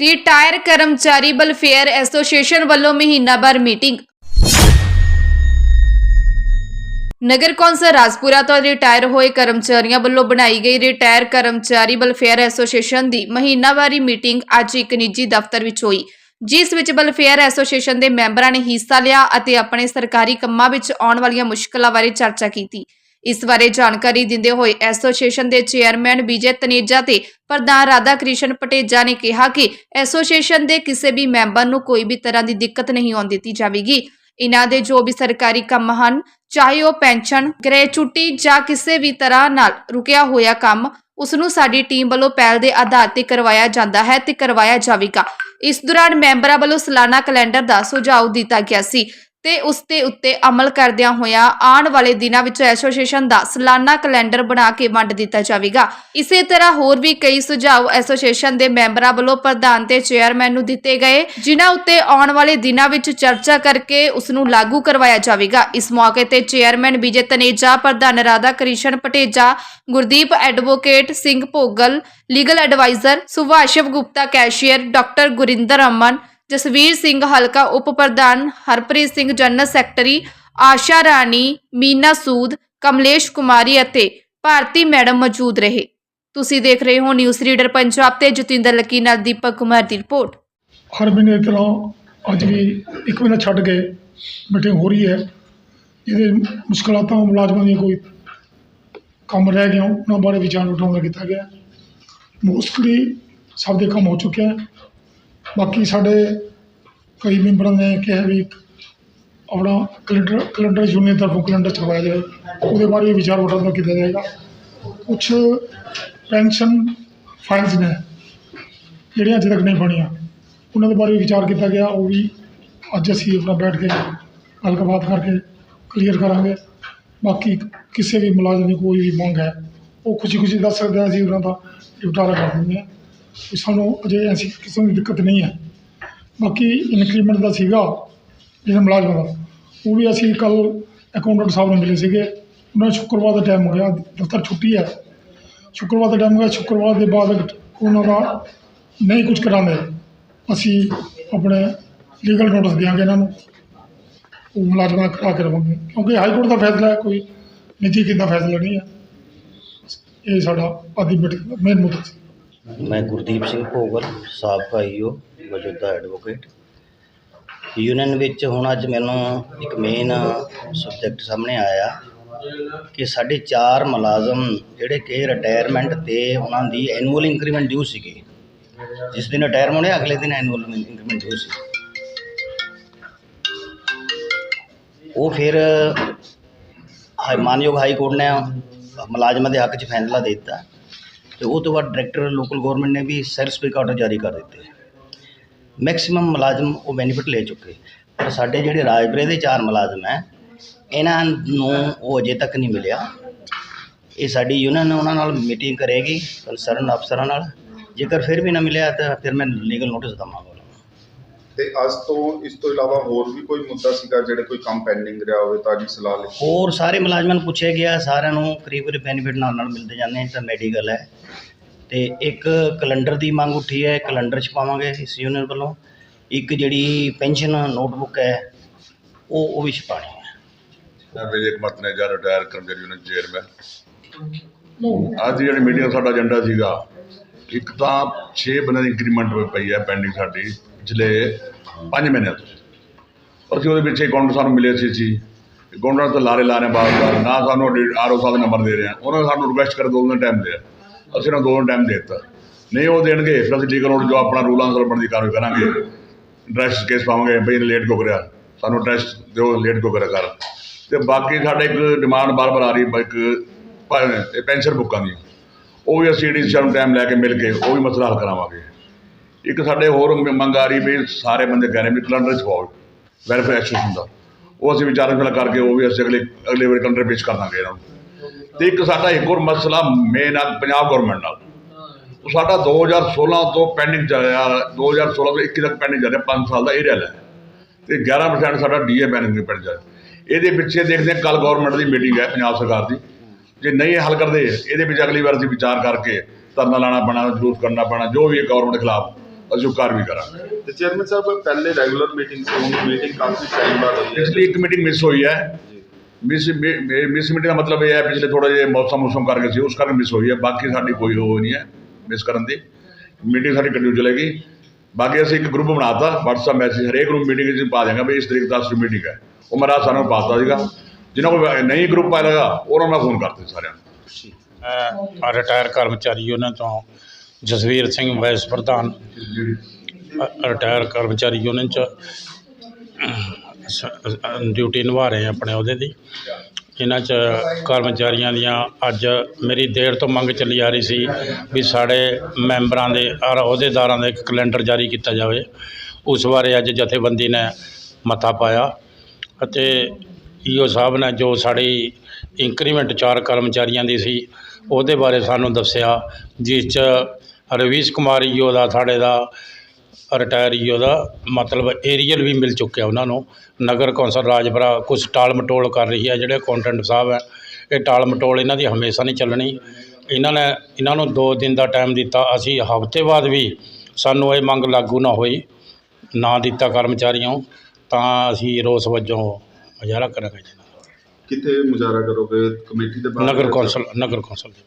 Retire ਕਰਮਚਾਰੀ welfare association ਵੱਲੋਂ ਮਹੀਨਾਭਰ ਮੀਟਿੰਗ। ਨਗਰ ਕੌਂਸਲ ਰਾਜਪੁਰਾ ਤੋਂ ਰਿਟਾਇਰ ਹੋਏ ਕਰਮਚਾਰੀਆਂ ਵੱਲੋਂ ਬਣਾਈ ਗਈ ਰਿਟਾਇਰ ਕਰਮਚਾਰੀ ਵੈਲਫੇਅਰ ਐਸੋਸੀਏਸ਼ਨ ਦੀ ਮਹੀਨਾਵਾਰੀ ਮੀਟਿੰਗ ਅੱਜ ਇੱਕ ਨਿੱਜੀ ਦਫ਼ਤਰ ਵਿੱਚ ਹੋਈ, ਜਿਸ ਵਿੱਚ ਵੈਲਫੇਅਰ ਐਸੋਸੀਏਸ਼ਨ ਦੇ ਮੈਂਬਰਾਂ ਨੇ ਹਿੱਸਾ ਲਿਆ ਅਤੇ ਆਪਣੇ ਸਰਕਾਰੀ ਕੰਮਾਂ ਵਿੱਚ ਆਉਣ ਵਾਲੀਆਂ ਮੁਸ਼ਕਲਾਂ ਬਾਰੇ ਚਰਚਾ ਕੀਤੀ। ਇਸ ਬਾਰੇ ਜਾਣਕਾਰੀ ਦਿੰਦੇ ਹੋਏ ਐਸੋਸੀਏਸ਼ਨ ਦੇ ਚੇਅਰਮੈਨ ਵਿਜੇ ਤਨੇਜਾ ਤੇ ਪ੍ਰਧਾਨ ਰਾਧਾ ਕ੍ਰਿਸ਼ਨ ਪਟੇਜਾ ਨੇ ਕਿਹਾ ਕਿ ਐਸੋਸੀਏਸ਼ਨ ਦੇ ਕਿਸੇ ਵੀ ਮੈਂਬਰ ਨੂੰ ਕੋਈ ਵੀ ਤਰ੍ਹਾਂ ਦੀ ਦਿੱਕਤ ਨਹੀਂ ਆਉਣ ਦਿੱਤੀ ਜਾਵੇਗੀ। ਇਹਨਾਂ ਦੇ ਜੋ ਵੀ ਸਰਕਾਰੀ ਕੰਮ ਹਨ, ਚਾਹੇ ਉਹ ਪੈਨਸ਼ਨ ਗ੍ਰੈਚੁਟੀ ਜਾਂ ਕਿਸੇ ਵੀ ਤਰ੍ਹਾਂ ਨਾਲ ਰੁਕਿਆ ਹੋਇਆ ਕੰਮ ਉਸ ਨੂੰ ਸਾਡੀ ਟੀਮ ਵੱਲੋਂ ਪਹਿਲ ਦੇ ਆਧਾਰ ਤੇ ਕਰਵਾਇਆ ਜਾਂਦਾ ਹੈ ਤੇ ਕਰਵਾਇਆ ਜਾਵੇਗਾ। ਇਸ ਦੌਰਾਨ ਮੈਂਬਰਾਂ ਵੱਲੋਂ ਸਾਲਾਨਾ ਕੈਲੰਡਰ ਦਾ ਸੁਝਾਅ ਦਿੱਤਾ ਗਿਆ ਸੀ। ਤੇ ਉਸ ਦੇ ਉੱਤੇ ਅਮਲ ਕਰਦਿਆਂ ਹੋਇਆ ਆਉਣ ਵਾਲੇ ਦਿਨਾਂ ਵਿੱਚ ਐਸੋਸੀਏਸ਼ਨ ਦਾ ਸਾਲਾਨਾ ਕੈਲੰਡਰ ਬਣਾ ਕੇ ਵੰਡ ਦਿੱਤਾ ਜਾਵੇਗਾ। ਇਸੇ ਤਰ੍ਹਾਂ ਹੋਰ ਵੀ ਕਈ ਸੁਝਾਅ ਐਸੋਸੀਏਸ਼ਨ ਦੇ ਮੈਂਬਰਾਂ ਵੱਲੋਂ ਪ੍ਰਧਾਨ ਤੇ ਚੇਅਰਮੈਨ ਨੂੰ ਦਿੱਤੇ ਗਏ, ਜਿਨ੍ਹਾਂ ਉੱਤੇ ਆਉਣ ਵਾਲੇ ਦਿਨਾਂ ਵਿੱਚ ਚਰਚਾ ਕਰਕੇ ਉਸ ਨੂੰ ਲਾਗੂ ਕਰਵਾਇਆ ਜਾਵੇਗਾ। ਇਸ ਮੌਕੇ ਤੇ ਚੇਅਰਮੈਨ ਵਿਜੇ ਤਨੇਜਾ, ਪ੍ਰਧਾਨ Radha Krishan Pateja Gurdeep advocate Singh Bhogal, legal adviser Subhashiv Gupta, cashier doctor Gurinder Aman Jasvir Singh ਹਲਕਾ ਉਪ ਪ੍ਰਧਾਨ ਹਰਪ੍ਰੀਤ ਸਿੰਘ, ਜਨਰਲ ਸੈਕਟਰੀ ਆਸ਼ਾ ਰਾਣੀ, ਮੀਨਾ ਸੂਦ, ਕਮਲੇਸ਼ ਕੁਮਾਰੀ ਅਤੇ ਭਾਰਤੀ ਮੈਡਮ ਮੌਜੂਦ ਰਹੇ। ਤੁਸੀਂ ਦੇਖ ਰਹੇ ਹੋ ਨਿਊਜ਼ ਰੀਡਰ ਪੰਜਾਬ ਤੇ ਜਤਿੰਦਰ ਲੱਕੀ ਨਾਲ ਦੀਪਕ ਕੁਮਾਰ ਦੀ ਰਿਪੋਰਟ। ਹਰ ਮਹੀਨੇ ਤਰ੍ਹਾਂ ਅੱਜ ਵੀ ਇੱਕ ਮਹੀਨਾ ਛੱਡ ਕੇ ਮੀਟਿੰਗ ਹੋ ਰਹੀ ਹੈ। ਇਹਦੇ ਮੁਸ਼ਕਲਾਂ ਤਾਂ ਮੁਲਾਜ਼ਮਾਂ ਦੀਆਂ ਕੋਈ ਕੰਮ ਰਹਿ ਗਿਆ, ਉਹਨਾਂ ਬਾਰੇ ਵਿਚਾਰ ਵਟਾਂਦਰਾ ਕੀਤਾ ਗਿਆ। ਮੋਸਟਲੀ ਸਭ ਦੇ ਕੰਮ ਹੋ ਚੁੱਕਿਆ ਬਾਕੀ ਸਾਡੇ ਕਈ ਮੈਂਬਰਾਂ ਨੇ ਕਿਹਾ ਵੀ ਆਪਣਾ ਕੈਲੰਡਰ ਕੈਲੰਡਰ ਯੂਨੀਅਨ ਤਰਫੋਂ ਕੈਲੰਡਰ ਚਲਵਾਇਆ ਜਾਵੇ। ਉਹਦੇ ਬਾਰੇ ਵੀ ਵਿਚਾਰ ਵਟਾਂਦਰਾ ਕੀਤਾ ਜਾਏਗਾ। ਕੁਛ ਪੈਨਸ਼ਨ ਫਾਈਲਸ ਨੇ, ਜਿਹੜੀਆਂ ਅਜੇ ਤੱਕ ਨਹੀਂ ਬਣੀਆਂ, ਉਹਨਾਂ ਦੇ ਬਾਰੇ ਵੀ ਵਿਚਾਰ ਕੀਤਾ ਗਿਆ। ਉਹ ਵੀ ਅੱਜ ਅਸੀਂ ਆਪਣਾ ਬੈਠ ਕੇ ਗੱਲਬਾਤ ਕਰਕੇ ਕਲੀਅਰ ਕਰਾਂਗੇ। ਬਾਕੀ ਕਿਸੇ ਵੀ ਮੁਲਾਜ਼ਮ ਦੀ ਕੋਈ ਵੀ ਮੰਗ ਹੈ, ਉਹ ਖੁਸ਼ੀ ਖੁਸ਼ੀ ਦੱਸ ਸਕਦੇ ਅਸੀਂ, ਉਹਨਾਂ ਦਾ ਨਿਪਟਾਰਾ ਕਰ ਦਿੰਦੇ ਹਾਂ। ਵੀ ਸਾਨੂੰ ਅਜੇ ਐਸੀ ਕਿਸਮ ਦੀ ਦਿੱਕਤ ਨਹੀਂ ਹੈ। ਬਾਕੀ ਇਨਕਰੀਮੈਂਟ ਦਾ ਸੀਗਾ ਜਿਹੜਾ ਮੁਲਾਜ਼ਮਾਂ ਦਾ। ਉਹ ਵੀ ਅਸੀਂ ਕੱਲ ਅਕਾਊਂਟੈਂਟ ਸਾਹਿਬ ਨੂੰ ਮਿਲੇ ਸੀਗੇ। ਉਹਨਾਂ ਨੂੰ ਸ਼ੁੱਕਰਵਾਰ ਦਾ ਟਾਈਮ ਹੋ ਗਿਆ। ਦਫ਼ਤਰ ਛੁੱਟੀ ਹੈ। ਸ਼ੁੱਕਰਵਾਰ ਦਾ ਟਾਈਮ ਹੋ ਗਿਆ। ਸ਼ੁੱਕਰਵਾਰ ਦੇ ਬਾਅਦ ਉਹਨਾਂ ਦਾ ਨਹੀਂ ਕੁਝ ਕਰਾਉਂਦੇ ਅਸੀਂ ਆਪਣੇ ਲੀਗਲ ਨੋਟਿਸ ਦਿਆਂਗੇ ਇਹਨਾਂ ਨੂੰ। ਉਹ ਮੁਲਾਜ਼ਮਾਂ ਦਾ ਕਰਾ ਕੇ ਰਵਾਂਗੇ ਕਿਉਂਕਿ ਹਾਈ ਕੋਰਟ ਦਾ ਫੈਸਲਾ ਹੈ, ਕੋਈ ਨਿੱਜੀ ਕਿੱਦਾਂ ਫੈਸਲਾ ਨਹੀਂ ਹੈ। ਇਹ ਸਾਡਾ ਆਦੀ ਮੇਨ ਮੁੱਦਾ ਸੀ। ਮੈਂ ਗੁਰਦੀਪ ਸਿੰਘ ਭੋਗਲ, ਸਾਬਕਾ ਈਓ ਮੌਜੂਦਾ ਐਡਵੋਕੇਟ ਯੂਨੀਅਨ ਵਿੱਚ ਹੁਣ ਅੱਜ ਮੈਨੂੰ ਇੱਕ ਮੇਨ ਸਬਜੈਕਟ ਸਾਹਮਣੇ ਆਇਆ ਕਿ ਸਾਡੇ ਚਾਰ ਮੁਲਾਜ਼ਮ ਜਿਹੜੇ ਕਿ ਰਿਟਾਇਰਮੈਂਟ ਤੇ ਉਹਨਾਂ ਦੀ ਐਨੂਅਲ ਇੰਕਰੀਮੈਂਟ ਡਿਊ ਸੀਗੀ। ਜਿਸ ਦਿਨ ਰਿਟਾਇਰ ਹੋਣੇ ਅਗਲੇ ਦਿਨ ਐਨੂਅਲ ਇੰਕਰੀਮੈਂਟ ਡਿਊ ਸੀ। ਉਹ ਫਿਰ ਮਾਨਯੋਗ ਹਾਈ ਕੋਰਟ ਨੇ ਮੁਲਾਜ਼ਮਾਂ ਦੇ ਹੱਕ 'ਚ ਫੈਸਲਾ ਦੇ ਦਿੱਤਾ। ਤੇ ਉਹ ਤੋਂ ਬਾਅਦ ਡਾਇਰੈਕਟਰ ਲੋਕਲ ਗਵਰਨਮੈਂਟ ਨੇ ਵੀ ਸਰਵਿਸ ਆਰਡਰ ਜਾਰੀ ਕਰ ਦਿੱਤੇ। ਮੈਕਸਿਮਮ ਮੁਲਾਜ਼ਮ ਉਹ ਬੈਨੀਫਿਟ ਲੈ ਚੁੱਕੇ। ਪਰ ਸਾਡੇ ਜਿਹੜੇ ਰਾਜਪੁਰੇ ਦੇ ਚਾਰ ਮੁਲਾਜ਼ਮ ਹੈ, ਇਹਨਾਂ ਨੂੰ ਉਹ ਅਜੇ ਤੱਕ ਨਹੀਂ ਮਿਲਿਆ। ਇਹ ਸਾਡੀ ਯੂਨੀਅਨ ਉਹਨਾਂ ਨਾਲ ਮੀਟਿੰਗ ਕਰੇਗੀ ਕੰਸਰਨ ਅਫਸਰਾਂ ਨਾਲ। ਜੇਕਰ ਫਿਰ ਵੀ ਨਾ ਮਿਲਿਆ ਤਾਂ ਫਿਰ ਮੈਂ ਲੀਗਲ ਨੋਟਿਸ ਦਵਾਂਗਾ। ਤੇ ਅੱਜ ਤੋਂ ਇਸ ਤੋਂ ਇਲਾਵਾ ਹੋਰ ਵੀ ਕੋਈ ਮੁੱਦਾ ਸੀਗਾ ਜਿਹੜੇ ਕੋਈ ਕੰਮ ਪੈਂਡਿੰਗ ਰਿਹਾ ਹੋਵੇ ਤਾਂ ਜੀ ਸਲਾਹ ਲਈ ਹੋਰ ਸਾਰੇ ਮੁਲਾਜ਼ਮਾਂ ਨੂੰ ਪੁੱਛਿਆ ਗਿਆ ਸਾਰਿਆਂ ਨੂੰ ਕਰੀਬ ਕਰੀਬ ਬੈਨੀਫਿਟ ਨਾਲ ਨਾਲ ਮਿਲਦੇ ਜਾਂਦੇ ਨੇ ਤਾਂ ਮੈਡੀਕਲ ਹੈ। ਤੇ ਇੱਕ ਕੈਲੰਡਰ ਦੀ ਮੰਗ ਉੱਠੀ ਹੈ ਕੈਲੰਡਰ ਛਪਾਵਾਂਗੇ ਇਸ ਯੂਨੀਅਨ ਵੱਲੋਂ। ਇੱਕ ਜਿਹੜੀ ਪੈਨਸ਼ਨ ਨੋਟਬੁੱਕ ਹੈ ਉਹ ਉਹ ਵੀ ਛਪਾਣੀ ਹੈ। ਮੈਂ ਵਿਜੇ ਕੁਮਾਰ ਤਨੇਜਾ ਰਿਟਾਇਰ ਕਰਮਚਾਰੀ ਯੂਨੀਅਨ ਚੇਅਰਮੈਨ ਅੱਜ ਦੀ ਜਿਹੜੀ ਮੀਟਿੰਗ ਸਾਡਾ ਏਜੰਡਾ ਸੀਗਾ ਇੱਕ ਤਾਂ 6 ਬੰਦਿਆਂ ਦੀ ਇੰਕਰੀਮੈਂਟ ਪਈ ਹੈ ਪੈਂਡਿੰਗ ਸਾਡੀ ਪਿਛਲੇ 5 ਮਹੀਨਿਆਂ ਤੋਂ। ਅਸੀਂ ਉਹਦੇ ਪਿੱਛੇ ਅਕਾਊਂਟ ਸਾਨੂੰ ਮਿਲੇ ਸੀ ਸੀ ਕਾਊਂਟਰ ਤੋਂ ਲਾਰੇ ਲਾ ਰਹੇ। ਬਾਰ-ਬਾਰ ਨਾ ਸਾਨੂੰ ਆਰਓ ਸਾਹਿਬ ਦਾ ਨੰਬਰ ਦੇ ਰਹੇ ਆ। ਉਹਨਾਂ ਨੇ ਸਾਨੂੰ ਰਿਕੁਐਸਟ ਕਰ ਦੋ ਦਿਨ ਟਾਈਮ ਦੇ ਅਸੀਂ ਉਹਨਾਂ ਦੋ ਦਿਨ ਟਾਈਮ ਦੇ ਦਿੱਤਾ। ਨਹੀਂ, ਉਹ ਦੇਣਗੇ। ਫਿਰ ਅਸੀਂ ਲੀਗਲ ਨੋਟ ਜੋ ਆਪਣਾ ਰੂਲ ਅਨਸਰ ਬਣਦੀ ਕਾਰਵਾਈ ਕਰਾਂਗੇ। ਡਰੈਸ ਕੇਸ ਪਾਵਾਂਗੇ। ਬਈ ਲੇਟ ਕਿਉਂ ਕਰਿਆ ਸਾਨੂੰ ਡਰੈਸ ਦਿਓ ਲੇਟ ਕਿਉਂ ਕਰਿਆ ਕਰ ਤੇ ਬਾਕੀ ਸਾਡੇ ਇੱਕ ਡਿਮਾਂਡ ਬਾਰ-ਬਾਰ ਆ ਰਹੀ ਹੈ ਇੱਕ ਪ- ਪੈਨਸ਼ਨ ਬੁੱਕਾਂ ਦੀ ਉਹ ਵੀ ਅਸੀਂ ਡੀ ਨੂੰ ਟਾਈਮ ਲੈ ਕੇ ਮਿਲ ਕੇ, ਉਹ ਵੀ ਮਸਲਾ ਹੱਲ ਕਰਾਵਾਂਗੇ। ਇੱਕ ਸਾਡੇ ਹੋਰ ਮ- ਮੰਗ ਆ ਰਹੀ ਵੀ ਸਾਰੇ ਬੰਦੇ ਕਹਿ ਰਹੇ ਵੀ ਕੈਲੰਡਰ 'ਚ ਛਪਾਓ ਵੈਲਫੇਅਰ ਐਸੋਸੀਏਸ਼ਨ ਦਾ ਉਹ ਅਸੀਂ ਵਿਚਾਰ ਵਿਚਾਰ ਕਰਕੇ ਉਹ ਵੀ ਅਸੀਂ ਅਗਲੇ ਅਗਲੇ ਵਾਰ ਕੈਲੰਡਰ ਪੇਸ਼ ਕਰ ਦਾਂਗੇ ਇਹਨਾਂ ਨੂੰ। ਤੇ ਇੱਕ ਸਾਡਾ ਇੱਕ ਹੋਰ ਮਸਲਾ ਮੇਨ ਆ ਪੰਜਾਬ ਗਵਰਨਮੈਂਟ ਨਾਲ। ਉਹ ਸਾਡਾ 2016 ਤੋਂ ਪੈਂਡਿੰਗ ਚੱਲ ਰਿਹਾ 2016 ਤੋਂ 21 ਤੱਕ ਪੈਂਡਿੰਗ ਚੱਲ ਰਿਹਾ 5 ਸਾਲ ਦਾ ਇਹ ਰਿਹਾ। ਹੈ ਤੇ 11% ਸਾਡਾ ਡੀਏ ਪੈਂਡਿੰਗ ਪੈਂਡ ਜਾ ਇਹਦੇ ਪਿੱਛੇ ਦੇਖਦੇ ਹਾਂ ਕੱਲ ਗਵਰਨਮੈਂਟ ਦੀ ਮੀਟਿੰਗ ਹੈ ਪੰਜਾਬ ਸਰਕਾਰ ਦੀ। ਜੇ ਨਹੀਂ ਇਹ ਹੱਲ ਕਰਦੇ, ਇਹਦੇ ਵਿੱਚ ਅਗਲੀ ਵਾਰ ਅਸੀਂ ਵਿਚਾਰ ਕਰਕੇ ਧਰਨਾ ਲਾਣਾ ਪੈਣਾ, ਜਲੂਸ ਕਰਨਾ ਪੈਣਾ, ਜੋ ਵੀ ਹੈ ਗਵਰਨਮੈਂਟ ਖਿਲਾਫ। ਅਸੀਂ ਉਹ ਕਾਰਵਾਈ ਕਰਾਂਗੇ। ਤੇ ਚੇਅਰਮੈਨ ਸਾਹਿਬ ਪਹਿਲੇ ਰੈਗੂਲਰ ਮੀਟਿੰਗ ਸੀ ਮੀਟਿੰਗ ਕਾਫੀ ਟਾਈਮ ਬਾਅਦ ਹੋਈ ਹੈ। ਪਿਛਲੀ ਇੱਕ ਮੀਟਿੰਗ ਮਿਸ ਹੋਈ ਹੈ। ਮਿਸ ਮਿਸ ਮੀਟਿੰਗ ਦਾ ਮਤਲਬ ਇਹ ਹੈ ਪਿਛਲੇ ਥੋੜਾ ਜਿਹਾ ਮੌਸਮ ਮੌਸਮ ਕਰਕੇ ਸੀ ਉਸ ਕਰਕੇ ਮਿਸ ਹੋਈ ਹੈ। ਬਾਕੀ ਸਾਡੀ ਕੋਈ ਉਹ ਨਹੀਂ ਹੈ ਮਿਸ ਕਰਨ ਦੀ। ਮੀਟਿੰਗ ਸਾਡੀ ਕੰਟੀਨਿਊ ਚੱਲੇਗੀ। ਬਾਕੀ ਅਸੀਂ ਇੱਕ ਗਰੁੱਪ ਬਣਾਤਾ WhatsApp ਮੈਸੇਜ ਹਰੇਕ ਗਰੁੱਪ ਮੀਟਿੰਗ ਵਿੱਚ ਪਾ ਦਿਆਂਗੇ ਵੀ ਇਸ ਤਰੀਕ 10 ਦੀ ਮੀਟਿੰਗ ਹੈ। ਉਹ ਮੈਂ ਰਾਤ ਸਾਨੂੰ ਪਾਤਾ ਸੀਗਾ। ਜਿਨ੍ਹਾਂ ਕੋਲ ਨਹੀਂ ਗਰੁੱਪ ਪਾਇਆ ਲਗਾ ਉਹਨਾਂ ਨੂੰ ਮੈਂ ਫੋਨ ਕਰਤੇ ਸਾਰਿਆਂ ਨੂੰ। ਰਿਟਾਇਰ ਕਰਮਚਾਰੀ ਉਹਨਾਂ ਤੋਂ ਜਸਵੀਰ ਸਿੰਘ ਵਾਈਸ ਪ੍ਰਧਾਨ, ਅ- ਰਿਟਾਇਰ ਕਰਮਚਾਰੀ ਯੂਨੀਅਨ ਚ ਸ- ਡਿਊਟੀ ਨਿਭਾ ਰਹੇ ਹਾਂ ਆਪਣੇ ਉਹਦੇ ਦੀ। ਇਹਨਾਂ ਚ ਕਰਮਚਾਰੀਆਂ ਦੀਆਂ ਅੱਜ ਮੇਰੀ ਦੇਰ ਤੋਂ ਮੰਗ ਚੱਲੀ ਆ ਰਹੀ ਸੀ ਵੀ ਸਾਡੇ ਮੈਂਬਰਾਂ ਦੇ ਔਰ ਅਹੁਦੇਦਾਰਾਂ ਦਾ ਇੱਕ ਕੈਲੰਡਰ ਜਾਰੀ ਕੀਤਾ ਜਾਵੇ। ਉਸ ਬਾਰੇ ਅੱਜ ਜਥੇਬੰਦੀ ਨੇ ਮਤਾ ਪਾਇਆ ਅਤੇ ਈਓ ਸਾਹਿਬ ਨੇ ਜੋ ਸਾਡੀ ਇੰਕਰੀਮੈਂਟ ਚਾਰ ਕਰਮਚਾਰੀਆਂ ਦੀ ਸੀ, ਉਹਦੇ ਬਾਰੇ ਸਾਨੂੰ ਦੱਸਿਆ, ਜਿਸ 'ਚ ਰਵੀਸ਼ ਕੁਮਾਰ ਈਓ ਦਾ ਸਾਡੇ ਦਾ ਰਿਟਾਇਰ ਈਓ ਦਾ ਮਤਲਬ ਏਰੀਅਲ ਵੀ ਮਿਲ ਚੁੱਕਿਆ ਉਹਨਾਂ ਨੂੰ। ਨਗਰ ਕੌਂਸਲ ਰਾਜਪੁਰਾ ਕੁਝ ਟਾਲ ਮਟੋਲ ਕਰ ਰਹੀ ਹੈ ਜਿਹੜੇ ਅਕਾਊਂਟੈਂਟ ਸਾਹਿਬ ਹੈ ਇਹ ਟਾਲ ਮਟੋਲ ਇਹਨਾਂ ਦੀ ਹਮੇਸ਼ਾ ਨਹੀਂ ਚੱਲਣੀ। ਇਹਨਾਂ ਨੇ ਇਹਨਾਂ ਨੂੰ 2 ਦਿਨ ਦਾ ਟਾਈਮ ਦਿੱਤਾ। ਅਸੀਂ ਹਫ਼ਤੇ ਬਾਅਦ ਵੀ ਸਾਨੂੰ ਇਹ ਮੰਗ ਲਾਗੂ ਨਾ ਹੋਈ ਨਾ ਦਿੱਤਾ ਕਰਮਚਾਰੀਆਂ ਤਾਂ ਅਸੀਂ ਰੋਸ ਵਜੋਂ ਮੁਜ਼ਾਹਰਾ ਕਰਾਂਗੇ ਕਿੱਥੇ ਮੁਜ਼ਾਹਰਾ ਕਰੋਗੇ? ਕਮੇਟੀ ਦੇ ਬਾਹਰ ਨਗਰ ਕੌਂਸਲ ਨਗਰ ਕੌਂਸਲ ਦੇ